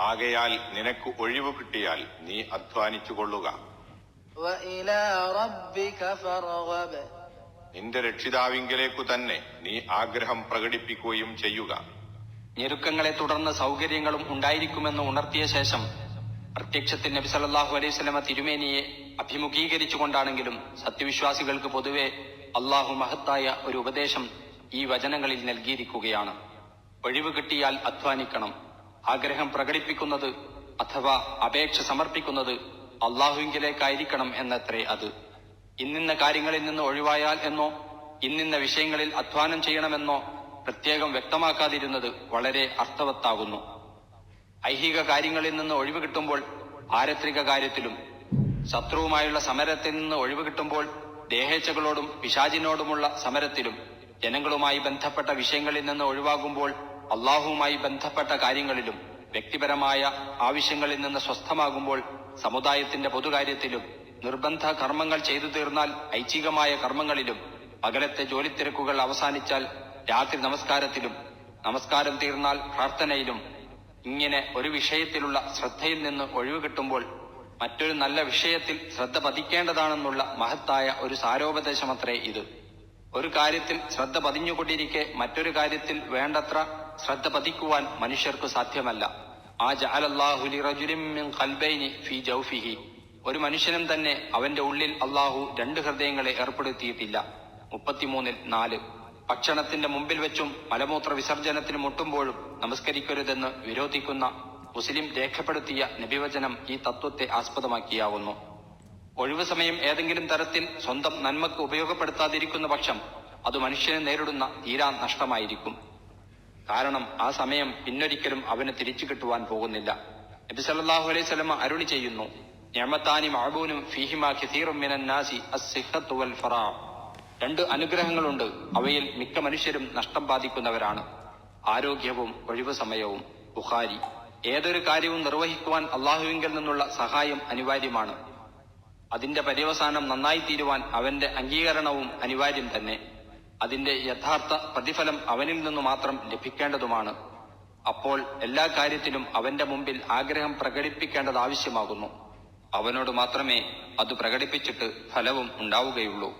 ആകയാൽ നിനക്ക് ഒഴിവ് കിട്ടിയാൽ നീ അധ്വാനിച്ചു കൊള്ളുക നിന്റെ രക്ഷിതാവിങ്കലേക്കു തന്നെ നീ ആഗ്രഹം പ്രകടിപ്പിക്കുകയും ചെയ്യുക. ഞെരുക്കങ്ങളെ തുടർന്ന് സൗകര്യങ്ങളും ഉണ്ടായിരിക്കുമെന്ന് ഉണർത്തിയ ശേഷം പ്രത്യക്ഷത്തിൽ നബി സല്ലാഹു അലൈഹി സ്വലമ തിരുമേനിയെ അഭിമുഖീകരിച്ചുകൊണ്ടാണെങ്കിലും സത്യവിശ്വാസികൾക്ക് പൊതുവെ അള്ളാഹു മഹത്തായ ഒരു ഉപദേശം ഈ വചനങ്ങളിൽ നൽകിയിരിക്കുകയാണ്. ഒഴിവ് കിട്ടിയാൽ അധ്വാനിക്കണം. ആഗ്രഹം പ്രകടിപ്പിക്കുന്നത് അഥവാ അപേക്ഷ സമർപ്പിക്കുന്നത് അള്ളാഹുവിങ്കിലേക്കായിരിക്കണം എന്നത്രേ അത്. ഇന്നിന്ന കാര്യങ്ങളിൽ നിന്ന് ഒഴിവായാൽ എന്നോ ഇന്നിന്ന വിഷയങ്ങളിൽ അധ്വാനം ചെയ്യണമെന്നോ പ്രത്യേകം വ്യക്തമാക്കാതിരുന്നത് വളരെ അർത്ഥവത്താകുന്നു. ഐഹിക കാര്യങ്ങളിൽ നിന്ന് ഒഴിവ് കിട്ടുമ്പോൾ പാരത്രിക കാര്യത്തിലും ശത്രുവുമായുള്ള സമരത്തിൽ നിന്ന് ഒഴിവ് കിട്ടുമ്പോൾ ദേഹേച്ഛകളോടും പിശാചിനോടുമുള്ള സമരത്തിലും ജനങ്ങളുമായി ബന്ധപ്പെട്ട വിഷയങ്ങളിൽ നിന്ന് ഒഴിവാകുമ്പോൾ അള്ളാഹുവുമായി ബന്ധപ്പെട്ട കാര്യങ്ങളിലും വ്യക്തിപരമായ ആവശ്യങ്ങളിൽ നിന്ന് സ്വസ്ഥമാകുമ്പോൾ സമുദായത്തിന്റെ പൊതുകാര്യത്തിലും നിർബന്ധ കർമ്മങ്ങൾ ചെയ്തു തീർന്നാൽ ഐച്ഛികമായ കർമ്മങ്ങളിലും പകലത്തെ ജോലിത്തിരക്കുകൾ അവസാനിച്ചാൽ രാത്രി നമസ്കാരത്തിലും നമസ്കാരം തീർന്നാൽ പ്രാർത്ഥനയിലും ഇങ്ങനെ ഒരു വിഷയത്തിലുള്ള ശ്രദ്ധയിൽ നിന്ന് ഒഴിവ് കിട്ടുമ്പോൾ മറ്റൊരു നല്ല വിഷയത്തിൽ ശ്രദ്ധ പതിക്കേണ്ടതാണെന്നുള്ള മഹത്തായ ഒരു സാരോപദേശമത്രേ ഇത്. ഒരു കാര്യത്തിൽ ശ്രദ്ധ പതിഞ്ഞുകൊണ്ടിരിക്കെ മറ്റൊരു കാര്യത്തിൽ വേണ്ടത്ര ശ്രദ്ധ പതിക്കുവാൻ മനുഷ്യർക്ക് സാധ്യമല്ല. ആ ജഅലല്ലാഹു ലിറജുലിൻ മിൻ ഖൽബൈനി ഫീ ജൗഫിഹി. ഒരു മനുഷ്യനും തന്നെ അവന്റെ ഉള്ളിൽ അള്ളാഹു രണ്ട് ഹൃദയങ്ങളെ ഏർപ്പെടുത്തിയിട്ടില്ല. മുപ്പത്തിമൂന്നിൽ നാല്. ഭക്ഷണത്തിന്റെ മുമ്പിൽ വെച്ചും മലമൂത്ര വിസർജനത്തിന് മുട്ടുമ്പോഴും നമസ്കരിക്കരുതെന്ന് വിരോധിക്കുന്ന മുസ്ലിം രേഖപ്പെടുത്തിയ നബിവചനം ഈ തത്വത്തെ ആസ്പദമാക്കിയാവുന്നു. ഒഴിവു സമയം ഏതെങ്കിലും തരത്തിൽ സ്വന്തം നന്മക്ക് ഉപയോഗപ്പെടുത്താതിരിക്കുന്ന പക്ഷം അത് മനുഷ്യനെ നേരിടുന്ന തീരാ നഷ്ടമായിരിക്കും. കാരണം ആ സമയം പിന്നൊരിക്കലും അവന് തിരിച്ചു കിട്ടുവാൻ പോകുന്നില്ല. നബി സല്ലല്ലാഹു അലൈഹി സ്വലമ അരുളി ചെയ്യുന്നു ഞമത്താനി മഅബൂനും ഫീഹിമ ഖസീറും മിനൻ വൽ ഫറാ. രണ്ട് അനുഗ്രഹങ്ങളുണ്ട് അവയിൽ മിക്ക മനുഷ്യരും നഷ്ടം ബാധിക്കുന്നവരാണ്. ആരോഗ്യവും ഒഴിവു സമയവും. ബുഖാരി. ഏതൊരു കാര്യവും നിർവഹിക്കുവാൻ അള്ളാഹുവിങ്കിൽ നിന്നുള്ള സഹായം അനിവാര്യമാണ്. അതിന്റെ പര്യവസാനം നന്നായി തീരുവാൻ അവന്റെ അംഗീകരണവും അനിവാര്യം തന്നെ. അതിന്റെ യഥാർത്ഥ പ്രതിഫലം അവനിൽ നിന്നു മാത്രം ലഭിക്കേണ്ടതുമാണ്. അപ്പോൾ എല്ലാ കാര്യത്തിലും അവന്റെ മുമ്പിൽ ആഗ്രഹം പ്രകടിപ്പിക്കേണ്ടത് ആവശ്യമാകുന്നു. അവനോട് മാത്രമേ അത് പ്രകടിപ്പിച്ചിട്ട് ഫലവും ഉണ്ടാവുകയുള്ളൂ.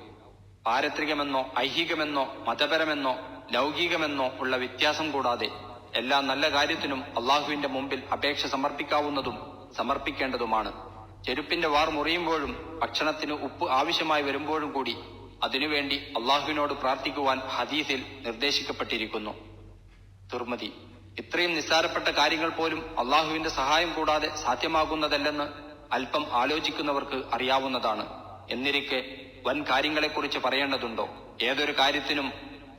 പാരത്രികമെന്നോ ഐഹികമെന്നോ മതപരമെന്നോ ലൗകികമെന്നോ ഉള്ള വ്യത്യാസം കൂടാതെ എല്ലാ നല്ല കാര്യത്തിനും അള്ളാഹുവിന്റെ മുമ്പിൽ അപേക്ഷ സമർപ്പിക്കാവുന്നതും സമർപ്പിക്കേണ്ടതുമാണ്. ചെരുപ്പിന്റെ വാർ മുറിയുമ്പോഴും ഭക്ഷണത്തിന് ഉപ്പ് ആവശ്യമായി വരുമ്പോഴും കൂടി അതിനുവേണ്ടി അള്ളാഹുവിനോട് പ്രാർത്ഥിക്കുവാൻ ഹദീസിൽ നിർദ്ദേശിക്കപ്പെട്ടിരിക്കുന്നു. തുർമതി ഇത്രയും നിസ്സാരപ്പെട്ട കാര്യങ്ങൾ പോലും അള്ളാഹുവിന്റെ സഹായം കൂടാതെ സാധ്യമാകുന്നതല്ലെന്ന് അല്പം ആലോചിക്കുന്നവർക്ക് അറിയാവുന്നതാണ്. എന്നിരിക്കെ വൻ കാര്യങ്ങളെക്കുറിച്ച് പറയേണ്ടതുണ്ടോ? ഏതൊരു കാര്യത്തിനും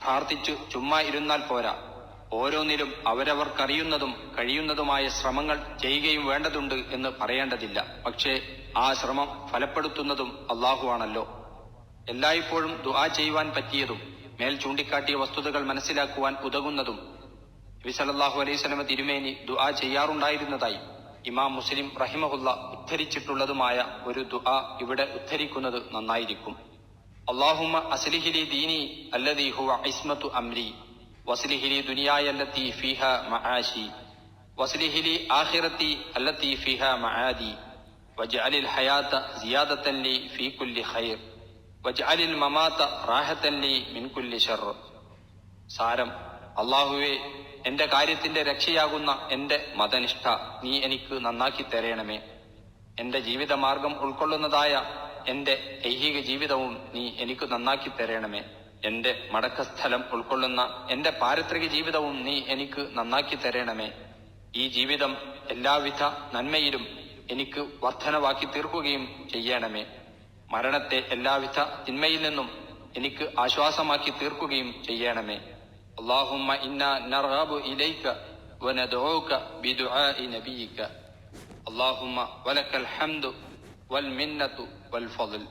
പ്രാർത്ഥിച്ചു ചുമ്മാ ഇരുന്നാൽ പോരാ. ഓരോന്നിലും അവരവർക്കറിയുന്നതും കഴിയുന്നതുമായ ശ്രമങ്ങൾ ചെയ്യുകയും വേണ്ടതുണ്ട് എന്ന് പറയേണ്ടതില്ല. പക്ഷേ ആ ശ്രമം ഫലപ്പെടുത്തുന്നതും അള്ളാഹുവാണല്ലോ. എല്ലായ്പ്പോഴും ദുആ ചെയ്യുവാൻ പറ്റിയതും മേൽ ചൂണ്ടിക്കാട്ടിയ വസ്തുതകൾ മനസ്സിലാക്കുവാൻ ഉതകുന്നതും അലൈവലമ അലൈഹി സ്വലമ തിരുമേനി ദുആ ചെയ്യാറുണ്ടായിരുന്നതായി ഇമാം മുസ്ലിം റഹിമഹുല്ല ഉദ്ധരിച്ചിട്ടുള്ളതുമായ ഒരു ദുആ ഇവിടെ ഉദ്ധരിക്കുന്നത് നന്നായിരിക്കും. അള്ളാഹുമ അസ്ലിഹിലി ദീനി അല്ലദീ ഹുവ ഇസ്മത്തു അംരി. വസ്ലിഹിലി ദുനിയായ അല്ലത്തി ഫീഹ മആശി. വസ്ലിഹിലി ആഖിറത്തി അല്ലത്തി ഫിഹ മആദി. വജ്അലിൽ ഹയാത സിയാദത്തൻ لي ഫീ കുല്ലി ഖൈർ. വജ്അലിൽ മമാത റാഹത്തൻ لي മിൻ കുല്ലി ശർർ സാരം അള്ളാഹുവെ എന്റെ കാര്യത്തിന്റെ രക്ഷയാകുന്ന എന്റെ മതനിഷ്ഠ നീ എനിക്ക് നന്നാക്കി തരേണമേ. എന്റെ ജീവിതമാർഗം ഉൾക്കൊള്ളുന്നതായ എന്റെ ഐഹിക ജീവിതവും നീ എനിക്ക് നന്നാക്കി തരയണമേ എന്റെ മടക്കസ്ഥലം ഉൾക്കൊള്ളുന്ന എന്റെ പാരിത്രിക ജീവിതവും നീ എനിക്ക് നന്നാക്കി തരയണമേ ഈ ജീവിതം എല്ലാവിധ നന്മയിലും എനിക്ക് വർധനവാക്കി തീർക്കുകയും ചെയ്യണമേ മരണത്തെ എല്ലാവിധ തിന്മയിൽ നിന്നും എനിക്ക് ആശ്വാസമാക്കി തീർക്കുകയും ചെയ്യണമേ اللهم إنا نرغب إليك وندعوك بدعاء نبيك اللهم ولك الحمد والمنة والفضل